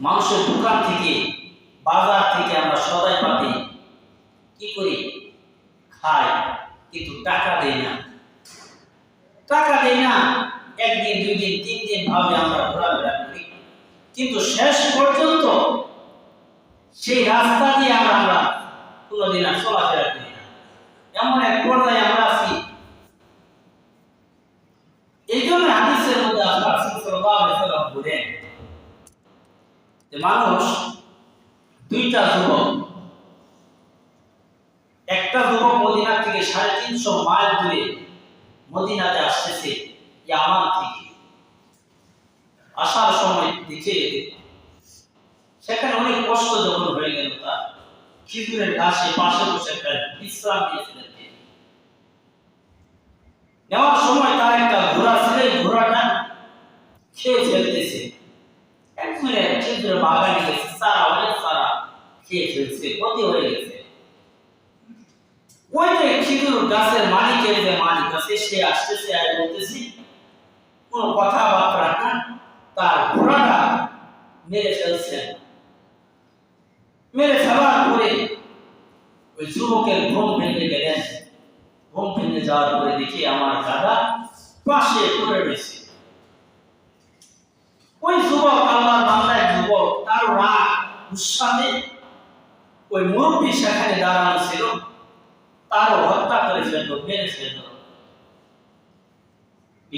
মাংসের দোকান থেকে, বাজার থেকে আমরা সদাই পাতি। কি করি? খাই, কিন্তু টাকা দেই না। টাকা দেই না, একদিন দুই দিন তিন দিন ভাবে আমরা ঘোরাফেরা করি। কিন্তু শেষ পর্যন্ত সেই রাস্তা দিয়ে আমরা আমরা কোনোদিন আর চলাফেরা করি না। এমন এক পর্যায়ে আমরা আছি। এই জন্য হাদিসের মধ্যে আল্লাহ আলাইহি বলেন যে মানুষ দুইটা যুবক, একটা যুবক মদিনা থেকে সাড়ে তিনশো মাইল দূরে মদিনাতে আসতেছে ইয়ামান থেকে আসার সময় দেখে সেখানে অনেক কষ্ট যখন হয়ে গেল তার, খেজুরের গাছে পাশে বসে একটা বিশ্রাম নিয়েছিলেন তিনি। নেওয়ার সময় তার একটা ঘোড়া ছিল, ঘোড়াটা খেয়ে ফেলতেছে একজনের খেজুরের বাগানে গেছে সারা, অনেক সারা খেয়ে ফেলছে, ক্ষতি হয়ে গেছে। ওই যে খেজুর গাছের মালিকের যে মালিক আছে, সে আসতেছে আর বলতেছি, কোন কথাবার্তা না, তার ঘোড়াটা মেরে ফেলছেন মেরে ফেলার পরে ওই যুবকের ঘুম ভেঙে গেলেন ঘুম ভেঙে যাওয়ার পরে দেখি আমার দাদা পাশে পড়ে রয়েছে। ওই যুবক, আল্লাহর বান্দায় যুবক, তার রাগ উৎসাহে ওই মুরব্বী সেখানে দাঁড়ানো ছিল, তারও হত্যা করে ফেলল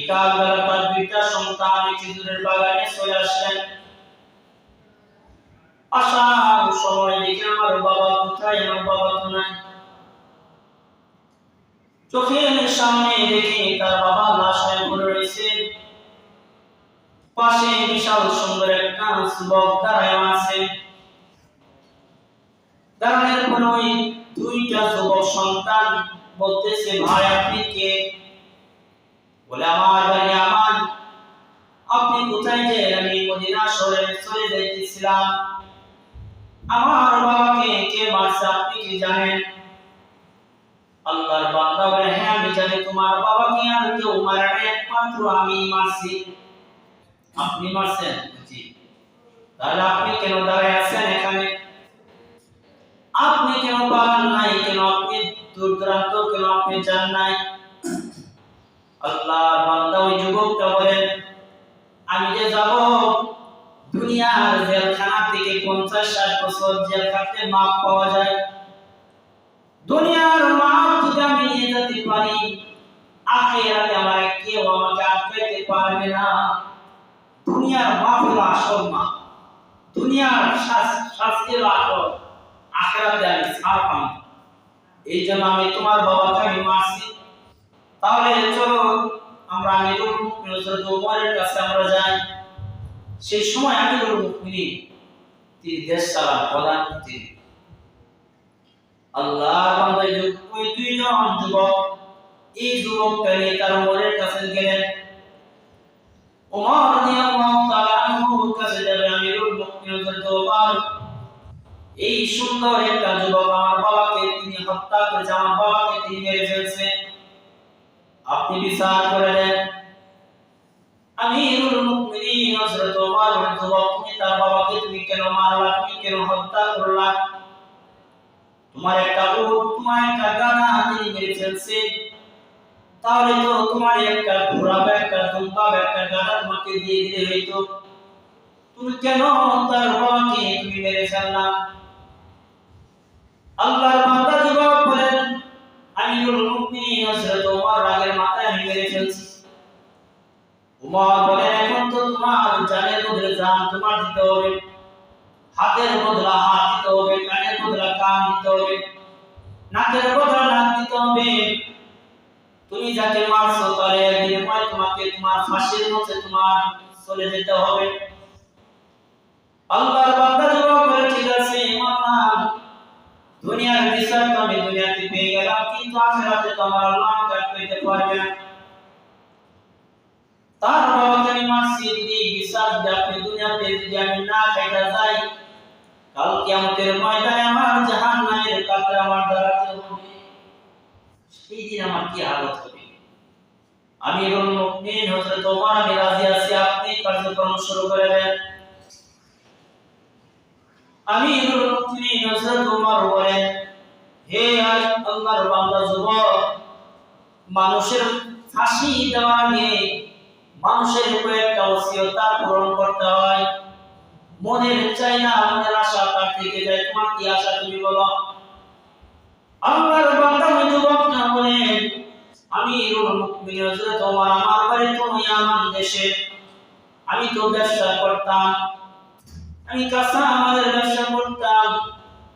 তার দুইটা সন্তান বাগানে চলে আসলেন। আসার সময় দেখে আমার বাবা কোথায়, আমার বাবা তো নাই। চোখের সামনে দেখে তার বাবা লাশ হয়ে পড়ে রয়েছে। পাশে বিশাল সুন্দর একটা যুবক দাঁড়ায় আছে। দাঁড়ানোর পর ওই দুইটা যুবক সন্তান বলতেছে, ভাই, আপনি কে? বলে, আমার বাড়ি আমার। আপনি কোথায় যে আমি মদিনা শহরে চলে যাইতেছিলাম। আমার বাবাকে কে মারছে আপনি কি জানেন? আল্লাহর বান্দা বলে হ্যাঁ আমি জানি, তোমার বাবাকে আর কেউ মারে একমাত্র আমি মারছি। আপনি মারছেন জি তাহলে আপনি কেন দাঁড়ায় আছেন এখানে? আপনি কেন পালান নাই? কেন আপনি দূর কেন আপনি যান নাই? আল্লাহর বান্দা ওই যুবকটা বলেন, আমি যে যাব, দুনিয়ার জেলখানা থেকে পঞ্চাশ ষাট বছর জেল খাটতে মাপ পাওয়া যায়। দুনিয়ার মাপ যদি আমি নিয়ে যেতে পারি, আখেরাতে আমার কেউ আমাকে আটকাইতে পারবে না। দুনিয়ার মাপ হলো আসল মাপ দুনিয়ার শাস- শাস্তি হলো আসল আখেরাতে আমি ছাড় পাই এই জন্য আমি তোমার বাবাকে আমি মারছি। তাহলে চলো আমরা মুমিনিন হযরত কাছে আমরা যাই। সেই সময় তিনি দেশ চালান প্রধানমন্ত্রী আল্লাহ ওই দুইজন যুবক, এই যুবকটা নিয়ে তার ওমরের কাছে গেলেন। আনহুর কাছে যাবে আমিরুল মুমিনিন হযরত এই সুন্দর একটা যুবক আমার বাবাকে তিনি হত্যা করেছে, আমার বাবাকে তিনি মেরে ফেলছে। আপনি বিচার করে দেন। আমিরুল মুমিনিন হযরত ওমর বলেন যুবক, তুমি তার বাবাকে তুমি কেন মারলা, তুমি কেন হত্যা করলা? তোমার একটা উট তোমার একটা গানা তিনি মেরে ফেলছে। তাহলে তো তোমার একটা ঘোড়া বা একটা দুম্বা বা একটা গানা তোমাকে দিয়ে দিলে হইতো। তুমি কেন তার বাবাকে তুমি মেরে ফেললা আল্লাহর বান্দা যুবক বলেন? আমিরুল মুমিনিন, হযরত ওমর রাগের মাথায় আমি মেরে ফেলছি। উমর বলেন এখন তো তোমার জানের বদলে জান তোমার দিতে হবে। হাতের বদলা হাত দিতে হবে, কানের বদলা কান দিতে হবে, নাকের বদলা নাক দিতে হবে। তুমি যাকে মারছো একদিন পরে তোমাকে তোমার ফাঁসির মধ্যে তোমার চলে যেতে হবে। আল্লাহর বান্দা জবাব করে, ঠিক আছে মানলাম দুনিয়ার বিচার তো আমি দুনিয়াতে পেয়ে গেলাম, কিন্তু আখেরাতে তো আমার আল্লাহ কাট পেতে পারবে না। তার বাবাকে আমি মারছি যদি বিচার যদি আপনি দুনিয়াতে যদি আমি না খাইতে যাই কাল কিয়ামতের ময়দানে আমার জাহান্নামের কাতরে আমার দাঁড়াতে হবে সেই দিন আমার কি হালত হবে? আমি রুল মুমিনিন হযরত ওমর আছি, আপনি কার্যক্রম শুরু করে দেন। আমিরুল মুমিনিন হযরত ওমর বলেন, হে আল্লাহর বান্দা যুবক, মানুষের ফাঁসি দেওয়া আগে মানুষের উপরে একটা ওসিয়তা পূরণ করতে হয়। মনের চাই না মনের আশা তার থেকে যায়। তোমার কি আশা তুমি বলো? আল্লাহর বান্দা যুবক না বলেন আমি ওমর আমার বাড়ি তো ইয়ামান দেশে। আমি তো ব্যবসা করতাম আমি কাঁচা আমাদের ব্যবসা করতাম।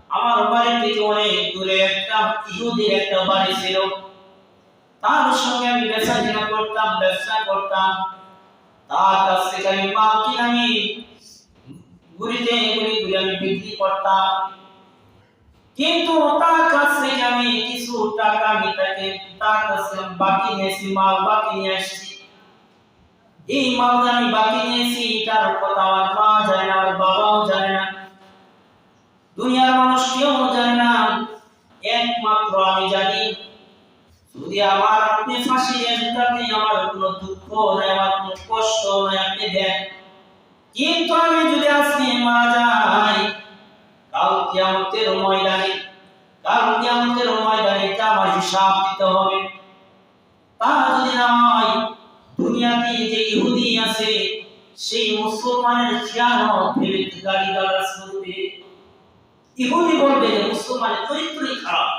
আমার বাড়ি থেকে অনেক দূরে একটা ইহুদির একটা বাড়ি ছিল। তার সঙ্গে আমি ব্যবসা কিনা করতাম, ব্যবসা করতাম। তার কাছ থেকে আমি মাল কিনে আমি ঘুরিতে ঘুরি ঘুরে আমি বিক্রি করতাম। কিন্তু তার কাছ থেকে আমি কিছু টাকা আমি তাকে তার কাছে বাকি নিয়েছি মাল বাকি নিয়ে আসছি এই মাল আমি বাকি নিয়েছি, তার কথা আমার মা জানে না, আমার বাবাও জানে না, দুনিয়ার মানুষ কেউ জানে না। একমাত্র আমি জানি, যদি আমার আপনি ফাঁসি দেন, তাতে আমার কোনো দুঃখ নাই, আমার কোনো কষ্ট নাই, আপনি দেন। কিন্তু আমি যদি আজকে মারা যাই, কাল কিয়ামতের ময়দানে, কাল কিয়ামতের ময়দানে আমার হিসাব দিতে হবে। তা যদি না হয় দুনিয়াতে যে ইহুদি আছে, সেই মুসলমানের ভেবে গাড়ি গালাজ করবে ইহুদি বলবে যে মুসলমানের চরিত্রই খারাপ।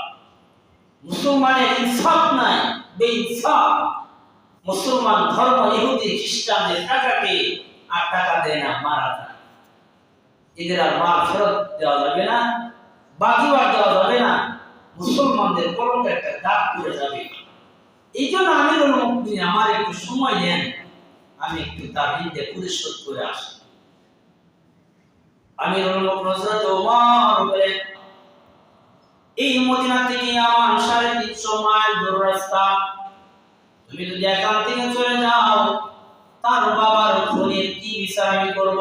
মুসলমানের ইনসাফ নাই মুসলমান ধর্ম ইহুদি খ্রিস্টানদের টাকাকে আর টাকা দেয় না, মারা যায়। এদের আর মাল ফেরত দেওয়া যাবে না, বাকি বার দেওয়া যাবে না। মুসলমানদের কলঙ্ক একটা দাগ পড়ে যাবে। এই জন্য আমি মুক্তিন আমার একটু সময় দেন আমি একটু ঋণটা পরিশোধ করে আসি। আমি এই মদিনা থেকে আমার সাড়ে তিনশো মাইল দূর রাস্তা। তুমি যদি এখান থেকে চলে যাও, তার বাবার খুনের কি বিচার আমি করব?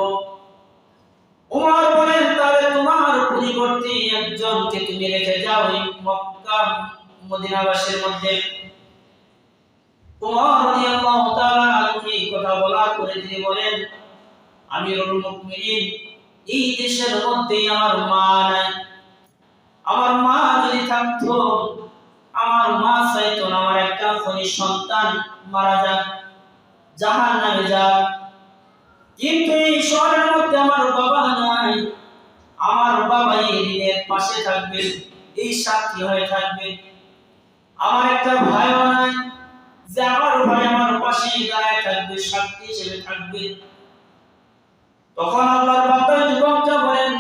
উমর বলেন তাহলে তোমার পরিবর্তে একজনকে তুমি রেখে যাও মক্কা মদিনাবাসীর মধ্যে। এই কথা বলার পরে তিনি বলেন আমিরুল মুমিনিন, এই দেশের মধ্যে আমার মা নাই। আমার মা যদি থাকতো, আমার মা চাইতো আমার একটা খনি সন্তান মারা যাক জাহান যাক। কিন্তু এই শহরের মধ্যে আমার বাবা নাই। আমার বাবা এই ঋণের পাশে থাকবে এই সাক্ষী হয়ে থাকবে আমার একটা ভাইও নাই। যে আমার আমার পাশে দাঁড়ায় থাকবে, সাক্ষী হিসেবে থাকবে। তখন আল্লাহর বান্দা যুবকটা বলেন,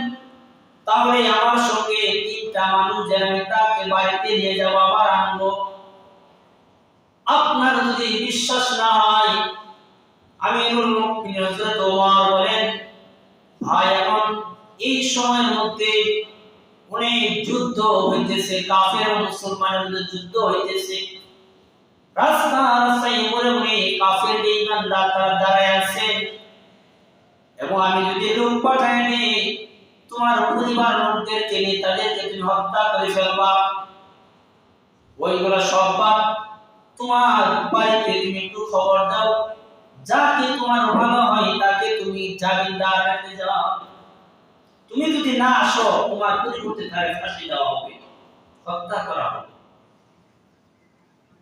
তাহলে আমার সঙ্গে তিনটা মানুষ যেন তাকে বাড়িতে নিয়ে যাব আবার আনব। আপনার যদি বিশ্বাস না হয়, আমিরুল মুমিনিন হযরত ওমর বলেন, ভাই, এখন এই সময়ের মধ্যে অনেক যুদ্ধ হইতেছে, কাফের মুসলমানের মধ্যে যুদ্ধ হইতেছে। রাস্তা রাস্তায় মনে মনে কাফের বেঈমানরা তারা দাঁড়ায় আছে। এবং আমি যদি লোক পাঠাই নি তোমার পরিবার লোকদেরকে নিয়ে তাদেরকে তুমি হত্যা করে ফেলবা। ওইগুলো সব বাদ, তোমার বাড়িতে তুমি একটু খবর দাও। যাকে তোমার ভালো হয়, তাকে তুমি জামিনদার রাখতে যাও। তুমি যদি না আসো, তোমার পরিবর্তে তারে ফাঁসি দেওয়া হবে, হত্যা করা হবে।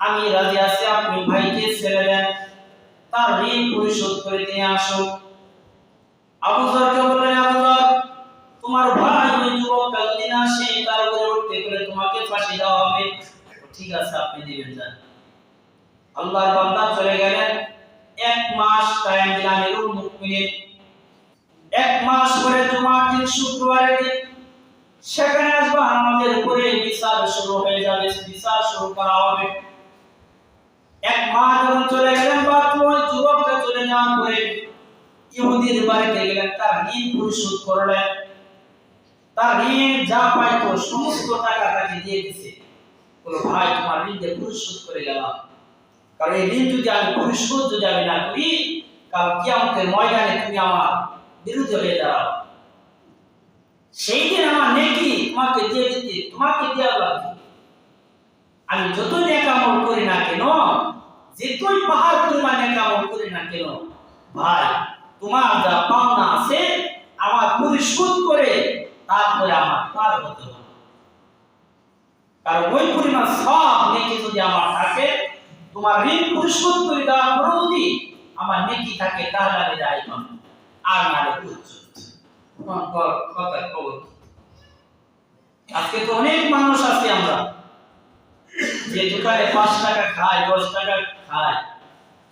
আমি রাজি আছি, আপনি ভাইকে ছেড়ে দেন। তার ঋণ পরিশোধ করে দিয়ে আসো আবু যরকে বললেন, আবু যর তোমার ভাই ওই যুবকটা যদি না আসে, তার উপরে উঠতে করে তোমাকে ফাঁসি দেওয়া হবে। ঠিক আছে, আপনি দিবেন, যান। আল্লাহর বান্দা চলে গেলেন। এক মাস টাইম দিলাম আমিরুল মুমিনিন এক মাস পরে জুমার দিন শুক্রবারের দিন সেখানে আসবা, আমাদের উপরে বিচার শুরু হয়ে যাবে, বিচার শুরু করা হবে। এক মা যখন চলে গেলেন বা যুবকটা চলে যাওয়ার পরে, ইহুদির বাড়িতে গেলেন, তার ঋণ পরিশোধ করলেন। তার ঋণ যা পাইতো, সমস্ত টাকা তাকে দিয়ে দিছে। বলো ভাই, তোমার ঋণ দিয়ে পরিশোধ করে গেলাম। কারণ এই ঋণ যদি আমি পরিশোধ যদি আমি না করি, কাল কিয়ামতের ময়দানে তুমি আমার বিরুদ্ধে হয়ে দাঁড়াও। সেই দিন আমার নেকি তোমাকে দিয়ে দিতে, তোমাকে দেওয়া লাগবে। আমি যতই নেক আমল করি না কেন, যেতই পাহাড় পরিমাণ নেক আমল করি না কেন, ভাই, তোমার যা পাওনা আছে, আমার পরিশোধ করে তারপরে আমার পার হতে হবে। কারণ ওই পরিমাণ সব নেকি যদি আমার থাকে, তোমার ঋণ পরিশোধ করে দেওয়ার পরেও যদি আমার নেকি থাকে, তাহলে আমি যাই আর না রে উচ্চ। আজকে তো অনেক মানুষ আছে আমরা। যে দোকানে পাঁচ টাকা খায়, দশ টাকা খায়,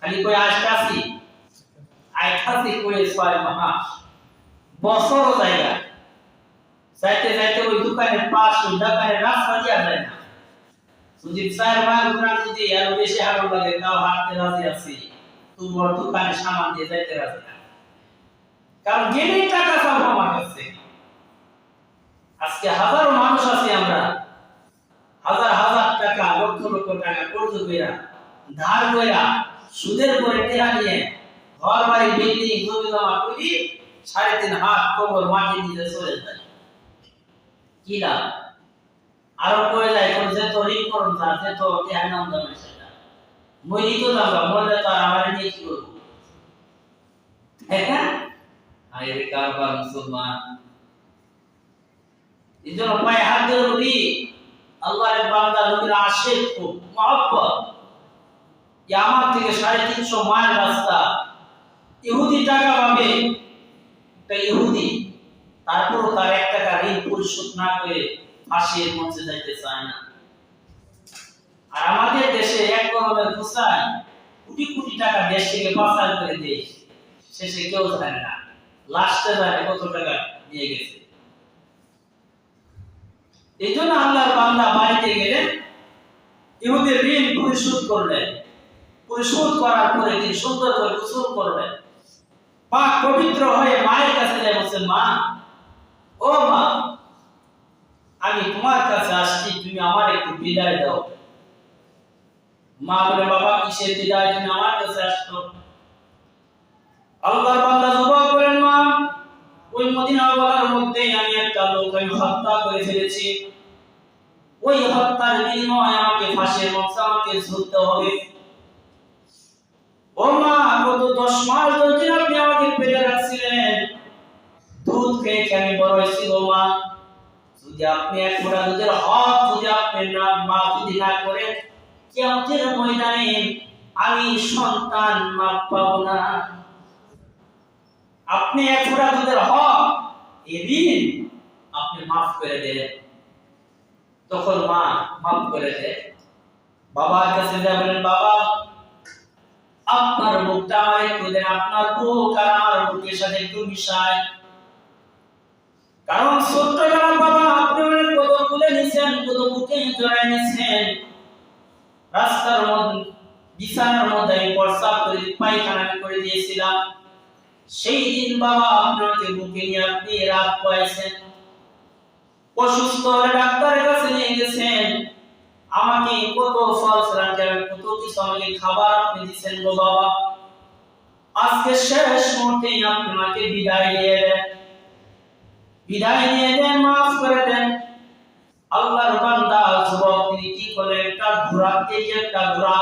খালি কই আসতাছি আইতাছি কই ছয় মাস? বছরও জায়গা যাইতে যাইতে ওই দোকানের পাশ ওই দোকানের রাস্তা দিয়া যায় না। যদি চার মাস ঘুরান যদি আরও বেশি হারো লাগে, তাও হাঁটতে রাজি আছি। তোমার দোকানে সামান দিয়ে যাইতে রাজি না। কারণ গেলেই টাকা পাবো আমার কাছে। আজকে হাজারো মানুষ আছে আমরা। হাজার লক্ষ টাকা কর্জ কইরা ধার কইরা সুদের পরে টেহা নিয়ে ঘর বাড়ি বিল্ডিং জমি জমা করি সাড়ে তিন হাত কবর মাটি দিতে চলে যায়। কি লাভ? আরও কয়ে যায় কোন যে তো ঋণ করুন তার যে তো টেহা নাম দামে সেটা মই তো যাব মরলে তো আর আমার নিয়ে কি করব? হ্যাঁ আরে কারবার মুসলমান। এই জন্য পায়ে হাত ধরে আল্লাহর বান্দা লোকের মহব্বত। থেকে সাড়ে তিনশো মাইল রাস্তা। ইহুদি টাকা পাবে। ইহুদি, তারপরও তার এক টাকা ঋণ পরিশোধ না করে ফাঁসির মঞ্চে যাইতে চায় না। আর আমাদের দেশে এক পোষায় কোটি কোটি টাকা দেশ থেকে পাচার করে দেয়। শেষে কেউ জানে না। লাস্টে জানে কত টাকা নিয়ে গেছে। এই জন্য আল্লাহর বান্দা বাড়িতে গেলে ইহুদের ঋণ পরিশোধ করলেন পরিশোধ করার পরে তিনি সুন্দর করে গোসল করলেন। পাক পবিত্র হয়ে মায়ের কাছে যায় বলছেন মা, ও মা, আমি তোমার কাছে আসছি, তুমি আমার একটু বিদায় দাও। মা বলে, বাবা, কিসের বিদায়? তুমি আমার কাছে আসছো। আল্লাহর বান্দা জবাব করেন মা, ওই মদিনা বলার মধ্যে আমি একটা আমি হত্যা করে ফেলেছি। ওই হত্যার বিনিময়ে আমাকে ফাঁসির মঞ্চে আমাকে ঝুলতে হবে। ও মা, গত দশ মাস দশ আপনি আমাকে পেটে রাখছিলেন। দুধ খেয়ে আমি বড় হয়েছি গো মা? যদি আপনি এক ফোঁটা দুধের হক যদি আপনি না মা যদি না করেন কেমতের ময়দানে আমি সন্তান মাপ পাবো না। আপনি এক ফোঁটা দুধের হক ঋণ আপনি মাফ করে দেন। তখন মা মাফ করে দেয়। বাবার কাছে যা বলেন, বাবা, আপনার মুখটা আমার একটু দেন, আপনার বুক আর আমার বুকের সাথে একটু মিশায় কারণ ছোট্টবেলা বাবা আপনি অনেক কত তুলে নিছেন কত বুকে জড়ায় নিছেন। রাস্তার মধ্যে, বিছানার মধ্যে আমি প্রস্রাব করে পায়খানা করে দিয়েছিলাম। সেই দিন বাবা আপনাকে বুকে নিয়ে আপনি রাত পাইছেন। অসুস্থ হলে ডাক্তারের কাছে নিয়ে গেছেন। আমাকে কত ফলস রাখেন কত কিছু আমাকে খাবার আপনি দিচ্ছেন গো বাবা। আজকে শেষ মুহূর্তে আপনি আমাকে বিদায় দিয়ে দেন। বিদায় নিয়ে দেন, মাফ করে দেন। আল্লাহর বান্দা, যুবক, তিনি কি করে একটা ঘোড়া তেজ একটা ঘোড়া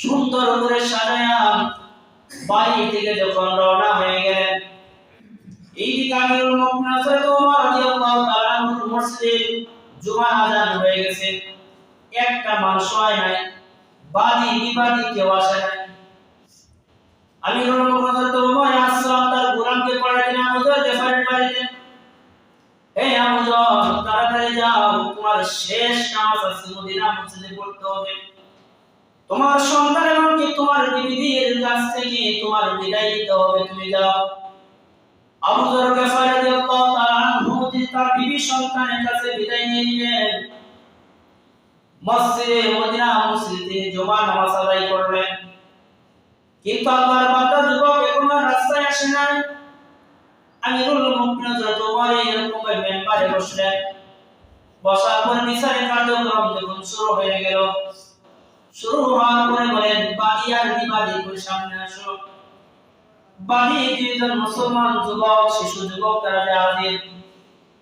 সুন্দর করে সাজায়া বাড়ি থেকে যখন রওনা হয়ে গেলেন, এইদিকে আমিরুল মুমিনিন হযরত ওমর রাদিয়াল্লাহু তাআলা মসজিদে জুমা আযান হয়ে গেছে। একটা মানুষ হয় নাই, বাদী বিবাদী কেউ আসে নাই। আমিরুল মুমিনিন হযরত ওমর আসসালাম তার গোলামকে পাঠালেন আবুজার গেফারের বাড়িতে হে আবুজার তাড়াতাড়ি যাও, তোমার শেষ নামাজ আছে, মদিনা মসজিদে পড়তে হবে। তোমার সন্তান এবং কি তোমার বিবিদের কাছ থেকে তোমার বিদায় নিতে হবে, তুমি যাও। আবু যর গফার রাদিয়াল্লাহু তার বিবি সন্তানের কাছে বিদায় নিয়ে নিলেন। মসজিদে, মদিনা, মসজিদে জুমা নামাজ আদায় করলেন। কিন্তু আল্লাহর বান্দা যুবক এখন রাস্তায় আসে নাই। আমিরুল মুমিনিন হযরত ওমর এরকম মেম্বারে বসলেন, বসার পর বিচারের কার্যক্রম যখন শুরু হয়ে গেল, শুরু হওয়ার পরে বলেন, বাদী আর বিবাদী করে সামনে আসো। বাদী দুইজন মুসলমান যুবক, শিশু যুবক, তারা হাজির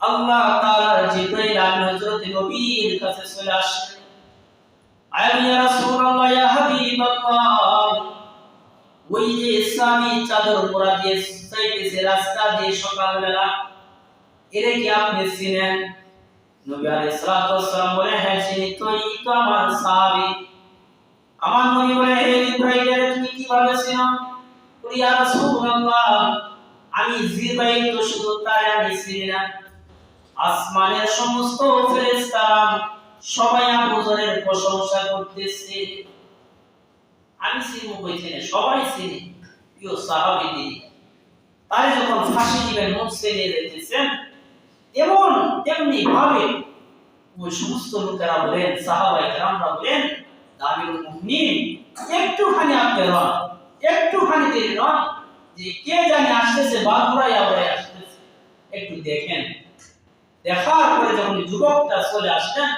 আল্লাহ তাআলার জিবরাইল আমিন হযরত নবীর কাছে চলে আসলেন আয়া ইয়া রাসূলুল্লাহ, ইয়া হাবিবাল্লাহ। ওই যে ইসলামী চাদর পরা দিয়ে চাইতেছে রাস্তা দিয়ে সকালবেলা এরে কি আপনি চিনেন? নবী আলাইহিস সালাতু ওয়াসসালাম বলে হ্যাঁ চিনি। তো এই তো আমার সাহাবী। আমার নবী বলে, হে জিবরাইল, তুমি কীভাবে চিনো? ইয়া রাসূলুল্লাহ, আমি জিবরাইল তো শুধু তারে আমি চিনি না। আসমানের সমস্ত ফেরেশতারা সবাই আবু যরের প্রশংসা করতেছে। আমি চিনি কইছি না সবাই চিনি, প্রিয় সাহাবী তারে যখন ফাঁসি দিবেন, মুখ ছেড়ে দিতেছেন এমন তেমনি ভাবে ওই সমস্ত লোকেরা বলেন, সাহাবাই কেরামরা বলেন দাবিরুল মুমিনিন, একটুখানি আপনি রন একটুখানি দেরি রন যে কে জানি আসতেছে বাগুড়াই আবড়াই আসতেছে। একটু দেখেন। দেখার পরে যখন যুবকটা চলে আসলেন,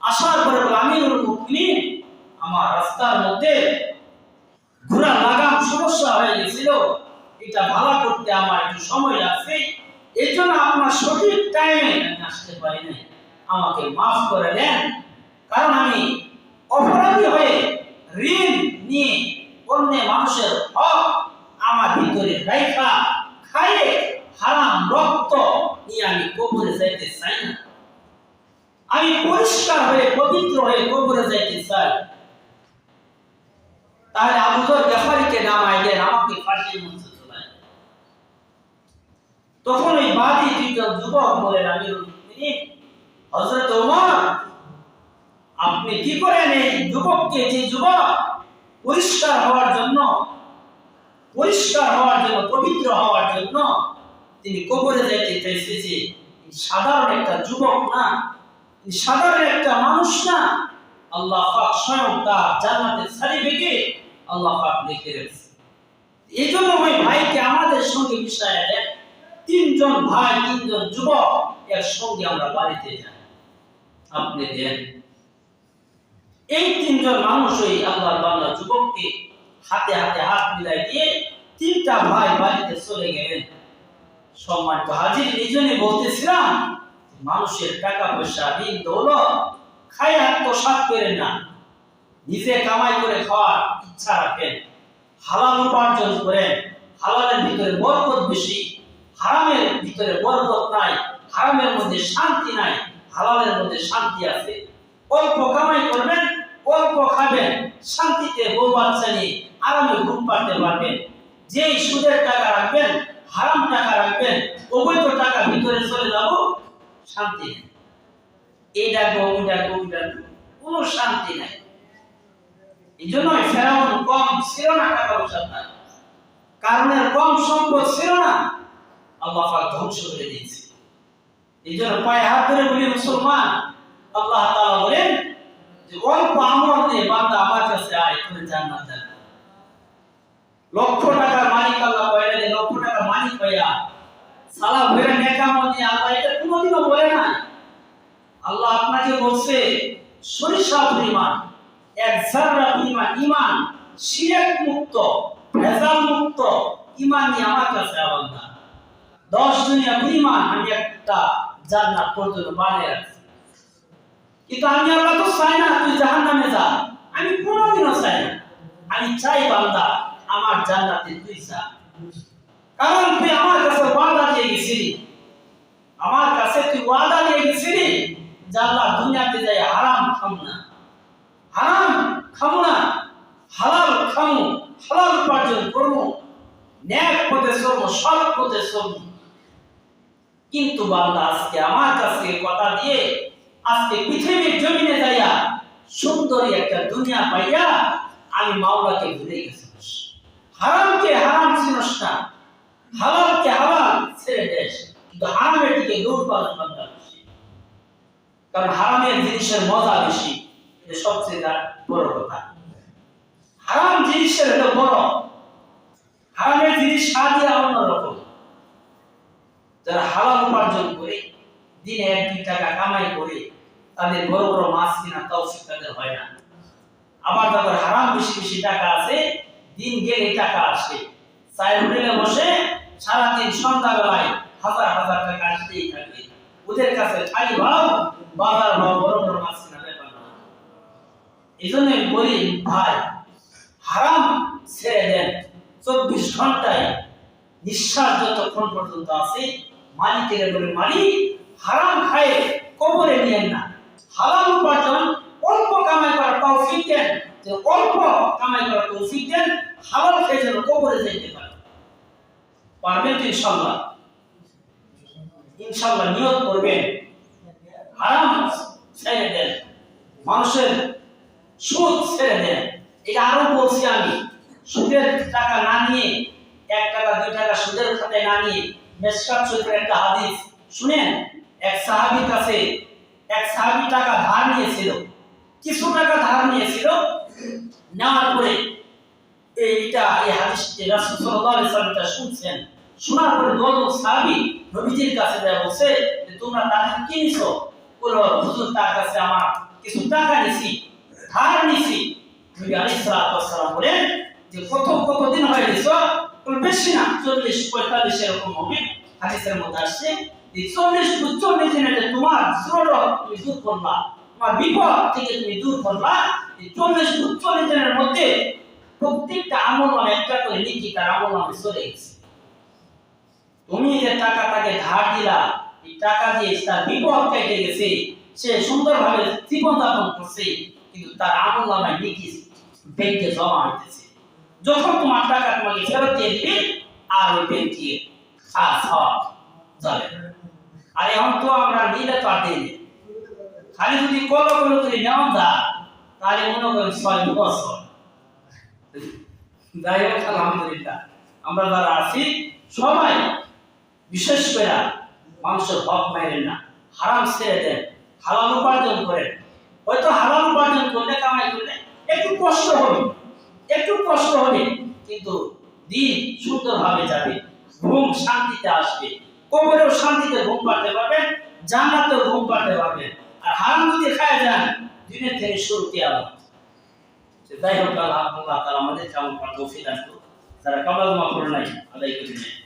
আসার পরে মুমিনিন, আমার রাস্তার মধ্যে ঘোড়া লাগাম সমস্যা হয়ে গেছিল। এটা ভালো করতে আমার একটু সময় লাগছে এই জন্য আপনার সঠিক টাইমে আসতে পারি নাই। আমাকে মাফ করে দেন। কারণ আমি অপরাধী হয়ে ঋণ নিয়ে অন্য মানুষের হক আমার ভিতরে রেখা খাইয়ে হারাম, রক্ত নিয়ে আমি কবরে যাইতে চাই না। আমি পরিষ্কার হয়ে, পবিত্র হয়ে কবরে যাইতে চাই। তাহলে আবুজর গেফারিকে নামাই দেন, আমাকে ফাঁসির মধ্যে চলায় তখন ওই বাদী দুইজন যুবক বলেন আমি হজরত ওমর, আপনি কি করেন এই যুবককে? যে যুবক পরিষ্কার হওয়ার জন্য, পরিষ্কার হওয়ার জন্য, পবিত্র হওয়ার জন্য তিনি কবরে যাইতে চাইতেছে সাধারণ একটা যুবক না সাধারণ একটা মানুষ না, আল্লাহ পাক স্বয়ং তার জান্নাতের সার্টিফিকেট আল্লাহ পাক লিখে রেখেছে। এই জন্য ওই ভাইকে আমাদের সঙ্গে মিশায় দেন। তিনজন ভাই, তিনজন যুবক একসঙ্গে আমরা বাড়িতে যাই। আপনি দেন। এই তিনজন মানুষ ওই আল্লাহর বাংলা যুবককে হাতে হাতে হাত মিলাই দিয়ে তিনটা ভাই বাড়িতে চলে গেলেন। হাজির বলতেছিলাম, মানুষের টাকা পয়সা ঋণ, দৌলত আত্মসাত করেন না। নিজে কামাই করে খাওয়ার ইচ্ছা রাখেন, হালাল উপার্জন করেন, হালালের ভিতরে বরকত বেশি, হারামের ভিতরে বরকত নাই, হারামের মধ্যে শান্তি নাই, হালালের মধ্যে শান্তি আছে। অল্প কামাই করবেন, অল্প খাবেন, শান্তিতে বউ বাচ্চা নিয়ে আরামে ঘুম পাড়তে পারবেন। যেই সুদের টাকা রাখবেন হারাম টাকা রাখবেন, অবৈধ টাকা ভিতরে চলে যাব, শান্তি এই ডাকবো, ওই ডাকবো ওই ডাকবো, কোনো শান্তি নাই। এই জন্যই ফেরাউন কম ছিল না টাকা পয়সা কারণের কম সম্পদ ছিল না, আল্লাহ পাক ধ্বংস করে দিয়েছে। এই জন্য পায়ে হাত ধরে বলি, মুসলমান, আল্লাহ তাআলা বলেন যে, অল্প আমল বান্দা আমার কাছে আয় জান্নাত লক্ষ টাকার মালিক আল্লাহ আল্লাহ, এটা বলে না আল্লাহ আপনাকে বলছে, সরিষা পরিমাণ, এক জাররা পরিমাণ ইমান মুক্ত, ভেজাল মুক্ত আমার কাছে দশ দুনিয়া পরিমাণ আমি একটা জান্নাত পর্যন্ত বানিয়ে রাখছি। কিন্তু আমি আল্লাহ তো চাই না তুই জাহান নামে যা। আমি কোনোদিনও চাই না। আমি চাই বান্দা, আমার জান্নাতে তুই যা। কারণ তুই আমার কাছে ওয়াদা দিয়ে গেছিলি আমার কাছে তুই ওয়াদা দিয়ে গেছিলি যে দুনিয়াতে যাই হারাম খাম না। হারাম খামো না, হালাল খামো, হালাল উপার্জন করব ন্যায় পথে চলবো, সৎ পথে চলবো। কিন্তু বান্দা, আজকে আমার কাছে কথা দিয়ে, আজকে পৃথিবীর জমিনে যাইয়া সুন্দরী একটা দুনিয়া পাইয়া, আমি মাওলাকে ভুলে গেছি হারামকে হারাম চিনস না। হালালকে হালাল, ছেড়ে দেশ। কিন্তু হারামের দিকে দৌড় বান্দা বেশি। কারণ হারামের জিনিসের মজা বেশি। এটা সবচেয়ে বড় কথা। হারাম জিনিসের হলো বড়। হারামের জিনিস স্বাদই অন্যরকম যারা হালাল উপার্জন করে, দিনে এক, দুই টাকা কামাই করে, তাদের বড় বড় মাছ কিনা তৌফিক তাদের হয় না। আবার তাদের হারাম বেশি বেশি টাকা আছে, দিন গেলে টাকা আসে। চায়ের হোটেলে বসে সারাদিন সন্ধ্যাবেলায় হাজার হাজার টাকা আসতেই থাকবে। ওদের কাছে খালি ভাব বাজার ভাব বড় বড় মাছ কিনা ব্যাপার না। এই জন্য বলি ভাই, হারাম ছেড়ে দেন। চব্বিশ ঘন্টায় নিঃশ্বাস যতক্ষণ পর্যন্ত আছে, মালিকের বলে, মালিক, হারাম খায় কবরে নিয়েন না। হালাল উপার্জন, অল্প কামাই করার তৌফিক দেন। যে অল্প কামাই করার তৌফিক দেন, হালাল খেয়ে যেন কবরে যেতে পারে। পারবেন তো ইনশাল্লাহ? ইনশাল্লাহ নিয়ত করবেন। হারাম ছেড়ে দেন। মানুষের সুদ ছেড়ে দেন। এটা আরও বলছি আমি, সুদের টাকা না নিয়ে, এক টাকা, দুই টাকা সুদের খাতায় না নিয়ে মেসকাত শরীফের একটা হাদিস। শুনেন? এক সাহাবীর কাছে এক সাহাবী টাকা ধার নিয়েছিল। কিছু টাকা ধার নিয়েছিল, নেওয়ার পরে এইটা এই হাদিসটি রাসূল সাল্লাল্লাহু আলাইহি শুনছেন, শোনার পরে দল সাহাবী নবীজির কাছে যায়, বলছে যে, তোমরা টাকা কি নিছো বলো হুজুর, তার কাছে আমার কিছু টাকা নিছি, ধার নিছি। নবী আলাইহিস ওয়াসসালাম বলেন যে কত কত দিন হয়ে গেছে বলে, বেশি না, চল্লিশ, পঁয়তাল্লিশ এরকম হবে। হাদিসের মধ্যে আসছে যে, চল্লিশ চল্লিশ দিনে তোমার শ্রোর তুমি দূর করবা। তোমার বিপদ থেকে তুমি দূর করবা। এই চল্লিশ চল্লিশ দিনের মধ্যে প্রত্যেকটা আমল একটা করে লিখি তার আমল নামে চলে গেছে। তুমি যে টাকা তাকে ধার দিলা, এই টাকা দিয়ে তার বিপদ কেটে গেছে, সে সুন্দরভাবে জীবন যাপন করছে, কিন্তু তার আমল নামে লিখি ব্যাংকে জমা হইতেছে। যখন তোমার টাকা তোমাকে ফেরত দিয়ে দিবে, আর ওই ব্যাংকে খাস হওয়া যাবে আর এখন তো আমরা নিলে তো আর দিই খালি যদি কল করে নেওয়া যায়, তাহলে মনে করেন ছয় বছর। যাই হোক আলহামদুলিল্লাহ। আমরা যারা আছি, সবাই বিশেষ করে মানুষের হক মাইরেন না, হারাম ছেড়ে দেন, হালাল উপার্জন করেন। হয়তো হালাল উপার্জন করলে, কামাই করলে একটু কষ্ট হবে, একটু কষ্ট হবে, কিন্তু দিন সুন্দরভাবে যাবে, ঘুম শান্তিতে আসবে। কবরেও শান্তিতে ঘুম পাড়তে পারবেন, জান্নাতেও ঘুম পাড়তে পারবেন। আর হারাম যদি খায় যান, দিনের থেকে শুরু কেয়ামত যাই হোক, আল্লাহ তাআলা আমাদের যেমন তৌফিক করুন যারা কামলা জমা করে নাই, আদায় করে নেয়